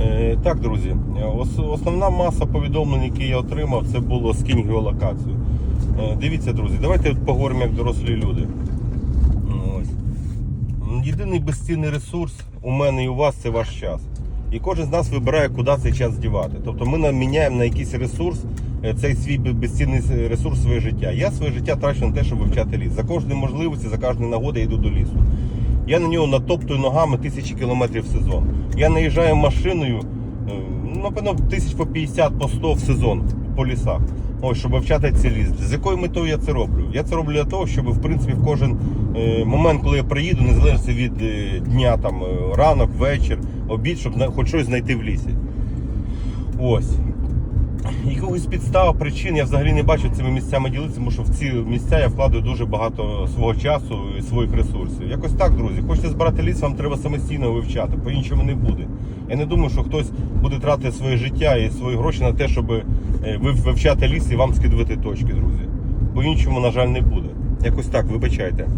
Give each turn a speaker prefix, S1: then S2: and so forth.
S1: Е, Так, друзі, основна маса повідомлень, які я отримав, це було скинь геолокацію. Е, Дивіться, друзі, давайте поговоримо як дорослі люди. Ось. Єдиний безцінний ресурс у мене і у вас це ваш час. І кожен з нас вибирає, куди цей час дівати. Тобто ми наміняємо на якийсь ресурс е, цей свій безцінний ресурс своє життя. Я своє життя трачу на те, щоб вивчати ліс. За кожної можливості, за кожної нагоди я йду до лісу. Я на нього натоптую ногами тисячі кілометрів в сезон. Я наїжджаю машиною, е, ну, напевно, тисяч по 50, по 100 в сезон по лісах. Ось, щоб вивчати цей ліс. З якою метою я це роблю? Я це роблю для того, щоб в принципі в кожен е, момент, коли я приїду, незалежно від е, дня, там ранок, вечір, обід, щоб хоч щось знайти в лісі. Ось. Якогось підстав, причин я взагалі не бачу цими місцями ділитися, тому що в ці місця я вкладаю дуже багато свого часу і своїх ресурсів. Якось так, друзі. Хочете збирати ліс, вам треба самостійно вивчати, по-іншому не буде. Я не думаю, що хтось буде тратити своє життя і свої гроші на те, щоб е, вивчати ліс і вам скидувати точки, друзі. По-іншому, на жаль, не буде. Якось так, вибачайте.